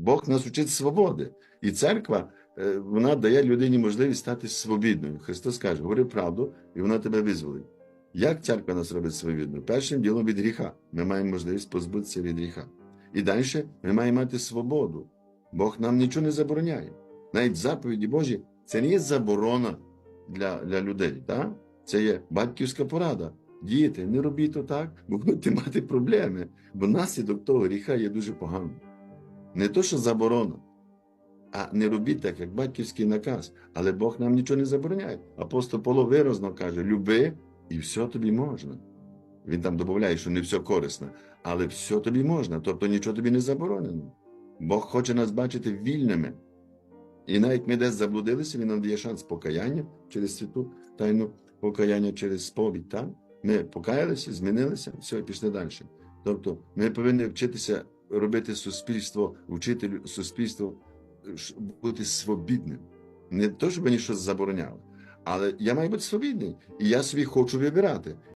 Бог нас учить свободи. І церква е, вона дає людині можливість стати свобідною. Христос каже, говори правду, і вона тебе визволить. Як церква нас робить свобідною? Першим ділом від гріха. Ми маємо можливість позбутися від гріха. І далі ми маємо мати свободу. Бог нам нічого не забороняє. Навіть заповіді Божі це не є заборона для, для людей. Так? Це є батьківська порада. Діти, не робіть то так, бо будете мати проблеми. Бо наслідок того гріха є дуже поганий. Не то, що заборона, а не робіть так, як батьківський наказ. Але Бог нам нічого не забороняє. Апостол Павло виразно каже: люби, і все тобі можна. Він там додає, що не все корисно, але все тобі можна, тобто нічого тобі не заборонено. Бог хоче нас бачити вільними. І навіть ми десь заблудилися, він нам дає шанс покаяння через святу тайну покаяння через сповідь. Так? Ми покаялися, змінилися, все, і пішли далі. Тобто ми повинні вчитися робити суспільство, вчителю, суспільство бути свобідним. Не то, щоб мені щось забороняли, але я маю бути свобідний, і я собі хочу вибирати.